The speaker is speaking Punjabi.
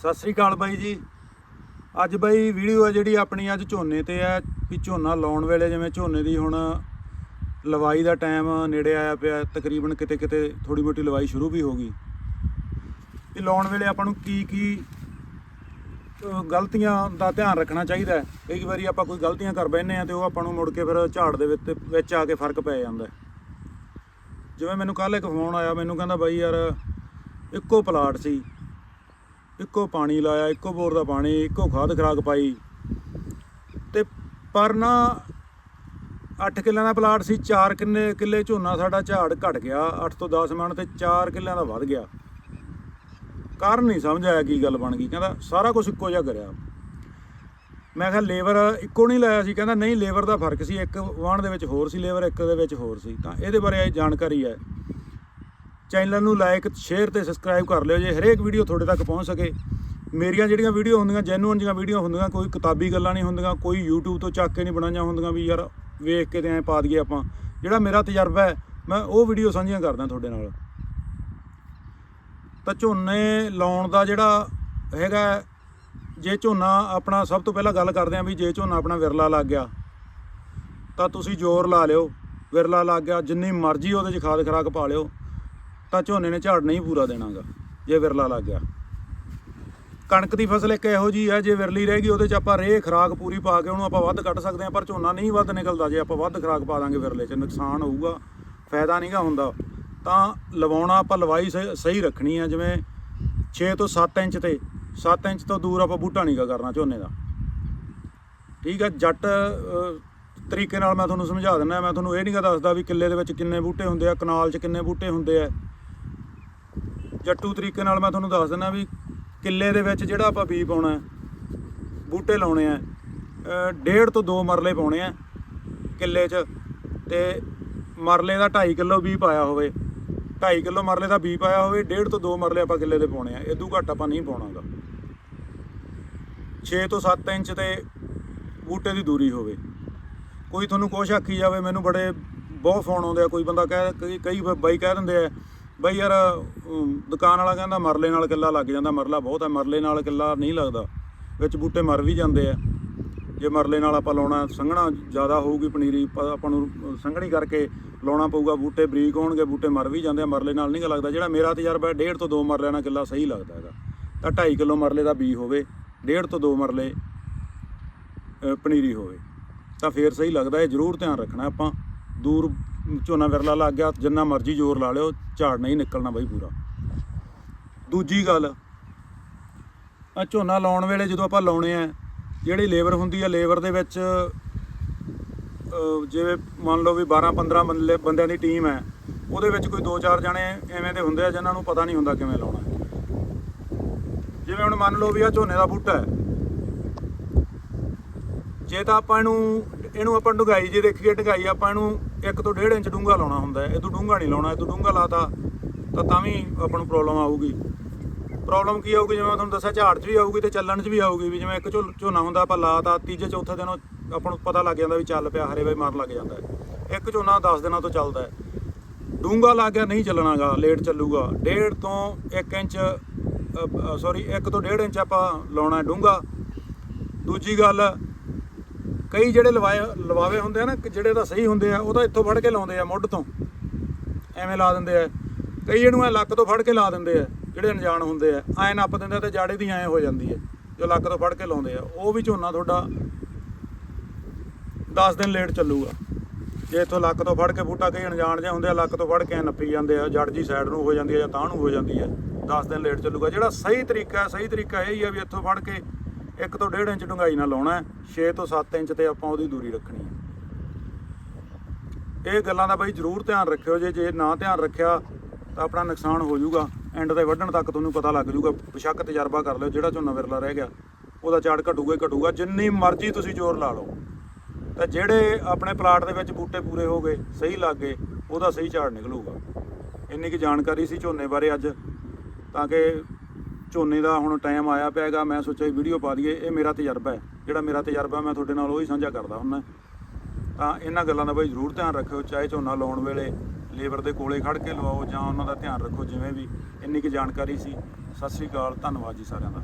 ਸਤਿ ਸ੍ਰੀ ਅਕਾਲ ਬਾਈ ਜੀ। ਅੱਜ ਬਾਈ ਵੀਡੀਓ ਹੈ ਜਿਹੜੀ ਆਪਣੀ ਅੱਜ ਝੋਨੇ ਤੇ ਹੈ ਵੀ ਝੋਨਾ ਲਾਉਣ ਵੇਲੇ ਜਿਵੇਂ ਝੋਨੇ ਦੀ ਹੁਣ ਲਵਾਈ ਦਾ ਟਾਈਮ ਨੇੜੇ ਆਇਆ ਪਿਆ, ਤਕਰੀਬਨ ਕਿਤੇ ਕਿਤੇ ਥੋੜੀ ਮੋਟੀ ਲਵਾਈ ਸ਼ੁਰੂ ਵੀ ਹੋ ਗਈ। ਇਹ ਲਾਉਣ ਵੇਲੇ ਆਪਾਂ ਨੂੰ ਕੀ ਕੀ ਗਲਤੀਆਂ ਦਾ ਧਿਆਨ ਰੱਖਣਾ ਚਾਹੀਦਾ ਕਈ ਵਾਰੀ ਆਪਾਂ ਕੋਈ ਗਲਤੀਆਂ ਕਰ ਬੈਠਨੇ ਆ ਤੇ ਉਹ ਆਪਾਂ ਨੂੰ ਮੁੜ ਕੇ ਫਿਰ ਝਾੜ ਦੇ ਵਿੱਚ ਵਿੱਚ ਆ ਕੇ ਫ਼ਰਕ ਪੈ ਜਾਂਦਾ ਜਿਵੇਂ ਮੈਨੂੰ ਕੱਲ ਇੱਕ ਫੋਨ ਆਇਆ, ਮੈਨੂੰ ਕਹਿੰਦਾ ਬਾਈ ਯਾਰ, ਇੱਕੋ ਪਲਾਟ ਸੀ। ਇੱਕੋ ਪਾਣੀ ਲਾਇਆ, ਇੱਕੋ ਬੋਰ ਦਾ ਪਾਣੀ, ਇੱਕੋ ਖਾਦ ਖਰਾਕ ਪਾਈ। ਤੇ ਪਰ ਨਾ 8 ਕਿੱਲਿਆਂ ਦਾ ਪਲਾਟ ਸੀ 4 ਕਿੰਨੇ ਕਿੱਲੇ ਝੋਨਾ ਸਾਡਾ ਝਾੜ ਘਟ ਗਿਆ 8 ਤੋਂ 10 ਮਣ ਤੇ 4 ਕਿੱਲਿਆਂ ਦਾ ਵੱਧ ਗਿਆ। ਕਾਰਨ ਨਹੀਂ ਸਮਝ ਆਇਆ ਕੀ ਗੱਲ ਬਣ ਗਈ, ਕਹਿੰਦਾ ਸਾਰਾ ਕੁਝ ਇੱਕੋ ਜਿਹਾ ਕਰਿਆ। ਮੈਂ ਕਿਹਾ ਲੇਬਰ ਇੱਕੋ ਨਹੀਂ ਲਾਇਆ ਸੀ, ਕਹਿੰਦਾ ਨਹੀਂ ਲੇਬਰ ਦਾ ਫ਼ਰਕ ਸੀ, ਇੱਕ ਵਾਣ ਦੇ ਵਿੱਚ ਹੋਰ ਸੀ, ਲੇਬਰ ਇੱਕ ਦੇ ਵਿੱਚ ਹੋਰ ਸੀ, ਤਾਂ ਇਹਦੇ ਬਾਰੇ ਇਹ ਜਾਣਕਾਰੀ ਹੈ। ਚੈਨਲ ਨੂੰ ਲਾਈਕ ਸ਼ੇਅਰ ਤੇ ਸਬਸਕ੍ਰਾਈਬ ਕਰ ਲਿਓ ਜੇ ਹਰੇਕ ਵੀਡੀਓ ਤੁਹਾਡੇ ਤੱਕ ਪਹੁੰਚ ਸਕੇ। ਮੇਰੀਆਂ ਜਿਹੜੀਆਂ ਵੀਡੀਓ ਹੁੰਦੀਆਂ ਜੈਨੂਅਨ ਜੀਆਂ ਵੀਡੀਓ ਹੁੰਦੀਆਂ, ਕੋਈ ਕਿਤਾਬੀ ਗੱਲਾਂ ਨਹੀਂ ਹੁੰਦੀਆਂ, ਕੋਈ YouTube ਤੋਂ ਚੱਕ ਕੇ ਨਹੀਂ ਬਣਾਈਆਂ ਹੁੰਦੀਆਂ ਵੀ ਯਾਰ ਵੇਖ ਕੇ ਤੇ ਐਂ ਪਾ ਦਈਏ ਆਪਾਂ। ਜਿਹੜਾ ਮੇਰਾ ਤਜਰਬਾ ਹੈ, ਮੈਂ ਉਹ ਵੀਡੀਓ ਸਾਂਝੀਆਂ ਕਰਦਾ ਤੁਹਾਡੇ ਨਾਲ। ਤਾਂ ਝੋਨੇ ਲਾਉਣ ਦਾ ਜਿਹੜਾ ਹੈਗਾ, ਜੇ ਝੋਨਾ ਆਪਣਾ ਸਭ ਤੋਂ ਪਹਿਲਾਂ ਗੱਲ ਕਰਦੇ ਆਂ ਵੀ ਜੇ ਝੋਨਾ ਆਪਣਾ ਵਿਰਲਾ ਲੱਗ ਗਿਆ, ਤਾਂ ਤੁਸੀਂ ਜ਼ੋਰ ਲਾ ਲਿਓ। ਵਿਰਲਾ ਲੱਗ ਗਿਆ, ਜਿੰਨੀ ਮਰਜ਼ੀ ਉਹਦੇ 'ਚ ਖਾਦ ਖਰਾਕ ਪਾ ਲਿਓ। ਤਾਂ ਝੋਨੇ ਨੇ ਝਾੜ ਨਹੀਂ ਪੂਰਾ ਦੇਣਾਗਾ, ਜੇ ਵਿਰਲਾ ਲੱਗ ਗਿਆ। ਕਣਕ ਦੀ ਫਸਲ ਇੱਕ ਇਹੋ ਜੀ ਹੈ, ਜੇ ਵਿਰਲੀ ਰਹਿ ਗਈ, ਉਹਦੇ 'ਚ ਆਪਾਂ ਰੇਹ ਖਰਾਕ ਪੂਰੀ ਪਾ ਕੇ ਉਹਨੂੰ ਆਪਾਂ ਵੱਧ ਕੱਢ ਸਕਦੇ ਹਾਂ, ਪਰ ਝੋਨਾ ਨਹੀਂ ਵੱਧ ਨਿਕਲਦਾ, ਜੇ ਆਪਾਂ ਵੱਧ ਖਰਾਕ ਪਾ ਦਾਂਗੇ ਵਿਰਲੇ 'ਚ, ਨੁਕਸਾਨ ਹੋਊਗਾ, ਫਾਇਦਾ ਨਹੀਂਗਾ ਹੁੰਦਾ। ਤਾਂ ਲਵਾਉਣਾ ਆਪਾਂ ਲਵਾਈ ਸਹੀ ਸਹੀ ਰੱਖਣੀ ਹੈ ਜਿਵੇਂ 6 ਤੋਂ 7 ਇੰਚ ਤੇ 7 ਇੰਚ ਤੋਂ ਦੂਰ ਆਪਾਂ ਬੂਟਾ ਨਹੀਂਗਾ ਕਰਨਾ ਝੋਨੇ ਦਾ। ਠੀਕ ਹੈ ਜੱਟ ਤਰੀਕੇ ਨਾਲ ਮੈਂ ਤੁਹਾਨੂੰ ਸਮਝਾ ਦਿੰਦਾ ਮੈਂ ਤੁਹਾਨੂੰ ਇਹ ਨਹੀਂਗਾ ਦੱਸਦਾ ਵੀ ਕਿੱਲੇ ਦੇ ਵਿੱਚ ਕਿੰਨੇ ਬੂਟੇ ਹੁੰਦੇ ਆ, ਕਨਾਲ 'ਚ ਕਿੰਨੇ ਬੂਟੇ ਹੁੰਦੇ ਆ। ਜੱਟੂ ਤਰੀਕੇ ਨਾਲ ਮੈਂ ਤੁਹਾਨੂੰ ਦੱਸ ਦਿੰਦਾ ਵੀ ਕਿੱਲੇ ਦੇ ਵਿੱਚ ਜਿਹੜਾ ਆਪਾਂ ਬੀ ਪਾਉਣਾ ਹੈ, ਬੂਟੇ ਲਾਉਣੇ ਆ ਡੇਢ ਤੋਂ 2 ਮਰਲੇ ਪਾਉਣੇ ਆ ਕਿੱਲੇ 'ਚ ਤੇ ਮਰਲੇ ਦਾ 2.5 ਕਿਲੋ ਬੀ ਪਾਇਆ ਹੋਵੇ 2.5 ਕਿਲੋ ਮਰਲੇ ਦਾ ਬੀ ਪਾਇਆ ਹੋਵੇ ਡੇਢ ਤੋਂ 2 ਮਰਲੇ ਆਪਾਂ ਕਿੱਲੇ ਦੇ ਪਾਉਣੇ ਆ ਇਦੋਂ ਘੱਟ ਆਪਾਂ ਨਹੀਂ ਪਾਉਣਾਗਾ। 6 ਤੋਂ 7 ਇੰਚ ਤੇ ਬੂਟੇ ਦੀ ਦੂਰੀ ਹੋਵੇ। ਕੋਈ ਤੁਹਾਨੂੰ ਕੁਛ ਆਖੀ ਜਾਵੇ ਮੈਨੂੰ ਬੜੇ ਬਹੁਤ ਫੋਨ ਆਉਂਦੇ ਆ ਕੋਈ ਬੰਦਾ ਕਹਿ ਕਈ- ਕਈ ਬ- ਬਾਈ ਕਹਿ ਦਿੰਦੇ ਆ ਬਈ ਯਾਰ ਦੁਕਾਨ ਵਾਲਾ ਕਹਿੰਦਾ ਮਰਲੇ ਨਾਲ ਕਿੱਲਾ ਲੱਗ ਜਾਂਦਾ, ਮਰਲਾ ਬਹੁਤ ਹੈ, ਮਰਲੇ ਨਾਲ ਕਿੱਲਾ ਨਹੀਂ ਲੱਗਦਾ। ਵਿੱਚ ਬੂਟੇ ਮਰ ਵੀ ਜਾਂਦੇ ਆ। ਜੇ ਮਰਲੇ ਨਾਲ ਆਪਾਂ ਲਾਉਣਾ, ਸੰਘਣਾ ਜ਼ਿਆਦਾ ਹੋਊਗੀ ਪਨੀਰੀ ਪ- ਆਪਾਂ ਨੂੰ ਸੰਘਣੀ ਕਰਕੇ ਲਾਉਣਾ ਪਊਗਾ, ਬੂਟੇ ਬਰੀਕ ਹੋਣਗੇ, ਬੂਟੇ ਮਰ ਵੀ ਜਾਂਦੇ ਆ, ਮਰਲੇ ਨਾਲ ਨਹੀਂ ਲੱਗਦਾ। ਜਿਹੜਾ ਮੇਰਾ ਤਜਰਬਾ ਹੈ, ਡੇਢ ਤੋਂ 2 ਮਰਲਿਆਂ ਨਾਲ ਕਿੱਲਾ ਸਹੀ ਲੱਗਦਾ ਹੈਗਾ। ਤਾਂ 2.5 ਕਿਲੋ ਮਰਲੇ ਦਾ ਬੀ ਹੋਵੇ, ਡੇਢ ਤੋਂ 2 ਮਰਲੇ ਪਨੀਰੀ ਹੋਵੇ, ਤਾਂ ਫੇਰ ਸਹੀ ਲੱਗਦਾ, ਇਹ ਜ਼ਰੂਰ ਧਿਆਨ ਰੱਖਣਾ ਆਪਾਂ। ਦੂਰ ਝੋਨਾ ਵਿਰਲਾ ਲੱਗ ਗਿਆ, ਜਿੰਨਾ ਮਰਜ਼ੀ ਜ਼ੋਰ ਲਾ ਲਿਓ, ਝਾੜ ਨਹੀਂ ਨਿਕਲਣਾ ਬਾਈ ਪੂਰਾ। ਦੂਜੀ ਗੱਲ ਆ ਝੋਨਾ ਲਾਉਣ ਵੇਲੇ ਜਦੋਂ ਆਪਾਂ ਲਾਉਣੇ ਆ, ਜਿਹੜੀ ਲੇਬਰ ਹੁੰਦੀ ਆ, ਲੇਬਰ ਦੇ ਵਿੱਚ ਜਿਵੇਂ ਮੰਨ ਲਓ ਵੀ 12 15 ਬੰਦੇ, ਬੰਦਿਆਂ ਦੀ ਟੀਮ ਹੈ ਉਹਦੇ ਵਿੱਚ ਕੋਈ 2-4 ਜਣੇ ਐਵੇਂ ਦੇ ਹੁੰਦੇ ਆ, ਜਿਨ੍ਹਾਂ ਨੂੰ ਪਤਾ ਨਹੀਂ ਹੁੰਦਾ ਕਿਵੇਂ ਲਾਉਣਾ। ਜਿਵੇਂ ਹੁਣ ਮੰਨ ਲਓ ਵੀ ਆ ਝੋਨੇ ਦਾ ਬੂਟਾ ਹੈ। ਜੇ ਤਾਂ ਆਪਾਂ ਇਹਨੂੰ ਇਹਨੂੰ ਆਪਾਂ ਡੁੰਗਾਈ ਜੇ ਦੇਖੀਏ, ਡੁੰਗਾਈ ਆਪਾਂ ਇਹਨੂੰ 1 ਤੋਂ 1.5 ਇੰਚ ਡੂੰਘਾ ਲਾਉਣਾ ਹੁੰਦਾ ਇਹ ਤੋਂ ਡੂੰਘਾ ਨਹੀਂ ਲਾਉਣਾ, ਇਹ ਤੋਂ ਡੂੰਘਾ ਲਾਤਾ ਤਾਂ ਤਾਂ ਵੀ ਆਪਾਂ ਨੂੰ ਪ੍ਰੋਬਲਮ ਆਊਗੀ। ਪ੍ਰੋਬਲਮ ਕੀ ਆਊਗੀ? ਜਿਵੇਂ ਮੈਂ ਤੁਹਾਨੂੰ ਦੱਸਿਆ, ਝਾੜ 'ਚ ਵੀ ਆਊਗੀ ਤੇ ਚੱਲਣ 'ਚ ਵੀ ਆਊਗੀ ਵੀ ਜਿਵੇਂ ਇੱਕ ਝੋ- ਝੋਨਾ ਹੁੰਦਾ, ਆਪਾਂ ਲਾਤਾ, ਤੀਜੇ, ਚੌਥੇ ਦਿਨ ਆਪਾਂ ਨੂੰ ਪਤਾ ਲੱਗ ਜਾਂਦਾ ਵੀ ਚੱਲ ਪਿਆ, ਹਰੇ ਵੇ ਮਾਰ ਲੱਗ ਜਾਂਦਾ ਹੈ। ਇੱਕ ਝੋਨਾ 10 ਦਿਨਾਂ ਤੋਂ ਚੱਲਦਾ ਹੈ। ਡੂੰਘਾ ਲੱਗ ਗਿਆ, ਨਹੀਂ ਚੱਲਣਾਗਾ ਲੇਟ ਚੱਲੂਗਾ। ਡੇਢ ਤੋਂ 1 ਇੰਚ ਸੌਰੀ 1 ਤੋਂ 1.5 ਇੰਚ ਆਪਾਂ ਲਾਉਣਾ ਹੈ ਡੂੰਘਾ। ਦੂਜੀ ਗੱਲ ਕਈ ਜਿਹੜੇ ਲਵਾਏ ਲਵਾਵੇ ਹੁੰਦੇ ਆ ਨਾ ਜਿਹੜੇ ਤਾਂ ਸਹੀ ਹੁੰਦੇ ਆ, ਉਹ ਤਾਂ ਇੱਥੋਂ ਫੜ ਕੇ ਲਾਉਂਦੇ ਆ ਮੁੱਢ ਤੋਂ। ਐਵੇਂ ਲਾ ਦਿੰਦੇ ਆ। ਕਈ ਇਹਨੂੰ ਐ ਲੱਕ ਤੋਂ ਫੜ ਕੇ ਲਾ ਦਿੰਦੇ ਆ, ਜਿਹੜੇ ਅਣਜਾਣ ਹੁੰਦੇ ਆ। ਐ ਨੱਪ ਦਿੰਦੇ ਆ ਤੇ ਜਾੜੇ ਦੀ ਐ ਹੋ ਜਾਂਦੀ ਹੈ ਜੋ ਲੱਕ ਤੋਂ ਫੜ ਕੇ ਲਾਉਂਦੇ ਆ। ਉਹ ਵੀ ਝੋਨਾ ਤੁਹਾਡਾ 10 ਦਿਨ ਲੇਟ ਚੱਲੂਗਾ। ਜੇ ਇੱਥੋਂ ਲੱਕ ਤੋਂ ਫੜ ਕੇ ਬੂਟਾ ਕਈ ਅਣਜਾਣ ਜਿਹਾ ਹੁੰਦੇ ਆ, ਲੱਕ ਤੋਂ ਫੜ ਕੇ ਐਂ ਨੱਪੀ ਜਾਂਦੇ ਆ, ਜੜ ਜੀ ਸਾਈਡ ਨੂੰ ਹੋ ਜਾਂਦੀ ਹੈ ਜਾਂ ਤਾਂ ਨੂੰ ਹੋ ਜਾਂਦੀ ਹੈ 10 ਦਿਨ ਲੇਟ ਚੱਲੂਗਾ। ਜਿਹੜਾ ਸਹੀ ਤਰੀਕਾ ਸਹੀ ਤਰੀਕਾ ਇਹ ਹੀ ਆ ਵੀ ਇੱਥੋਂ ਫੜ ਕੇ 1 ਤੋਂ 1.5 ਇੰਚ ਡੂੰਘਾਈ ਨਾਲ ਲਾਉਣਾ ਹੈ 6 ਤੋਂ 7 ਇੰਚ ਤੇ ਆਪਾਂ ਉਹਦੀ ਦੂਰੀ ਰੱਖਣੀ ਹੈ। ਇਹ ਗੱਲਾਂ ਦਾ ਬਾਈ ਜ਼ਰੂਰ ਧਿਆਨ ਰੱਖਿਓ, ਜੇ ਜੇ ਨਾ ਧਿਆਨ ਰੱਖਿਆ ਤਾਂ ਆਪਣਾ ਨੁਕਸਾਨ ਹੋ ਜਾਊਗਾ। ਐਂਡ ਤੇ ਵੱਢਣ ਤੱਕ ਤੁਹਾਨੂੰ ਪਤਾ ਲੱਗ ਜਾਊਗਾ ਬੇਸ਼ੱਕ ਤਜਰਬਾ ਕਰ ਲਿਓ, ਜਿਹੜਾ ਝੋਨਾ ਵਿਰਲਾ ਰਹਿ ਗਿਆ, ਉਹਦਾ ਝਾੜ ਘਟੂਗਾ ਹੀ ਘਟੂਗਾ। ਜਿੰਨੀ ਮਰਜ਼ੀ ਤੁਸੀਂ ਜ਼ੋਰ ਲਾ ਲਓ। ਤਾਂ ਜਿਹੜੇ ਆਪਣੇ ਪਲਾਟ ਦੇ ਵਿੱਚ ਬੂਟੇ ਪੂਰੇ ਹੋ ਗਏ, ਸਹੀ ਲੱਗ ਗਏ, ਉਹਦਾ ਸਹੀ ਝਾੜ ਨਿਕਲੂਗਾ। ਇੰਨੀ ਕੀ ਜਾਣਕਾਰੀ ਸੀ ਝੋਨੇ ਬਾਰੇ ਅੱਜ, ਤਾਂ ਕਿ ਝੋਨੇ ਦਾ ਹੁਣ ਟਾਈਮ ਆਇਆ ਪਿਆ ਹੈਗਾ ਮੈਂ ਸੋਚਿਆ ਵੀਡੀਓ ਪਾ ਦਈਏ, ਇਹ ਮੇਰਾ ਤਜਰਬਾ ਹੈ। ਜਿਹੜਾ ਮੇਰਾ ਤਜਰਬਾ, ਮੈਂ ਤੁਹਾਡੇ ਨਾਲ ਉਹੀ ਸਾਂਝਾ ਕਰਦਾ ਹੁੰਦਾ। ਤਾਂ ਇਹਨਾਂ ਗੱਲਾਂ ਦਾ ਬਈ ਜ਼ਰੂਰ ਧਿਆਨ ਰੱਖਿਓ, ਚਾਹੇ ਝੋਨਾ ਲਾਉਣ ਵੇਲੇ ਲੇਬਰ ਦੇ ਕੋਲੇ ਖੜ ਕੇ ਲਵਾਓ ਜਾਂ ਉਹਨਾਂ ਦਾ ਧਿਆਨ ਰੱਖੋ, ਜਿਵੇਂ ਵੀ। ਇੰਨੀ ਕੁ ਜਾਣਕਾਰੀ ਸੀ। ਸਤਿ ਸ੍ਰੀ ਅਕਾਲ, ਧੰਨਵਾਦ ਜੀ ਸਾਰਿਆਂ ਦਾ।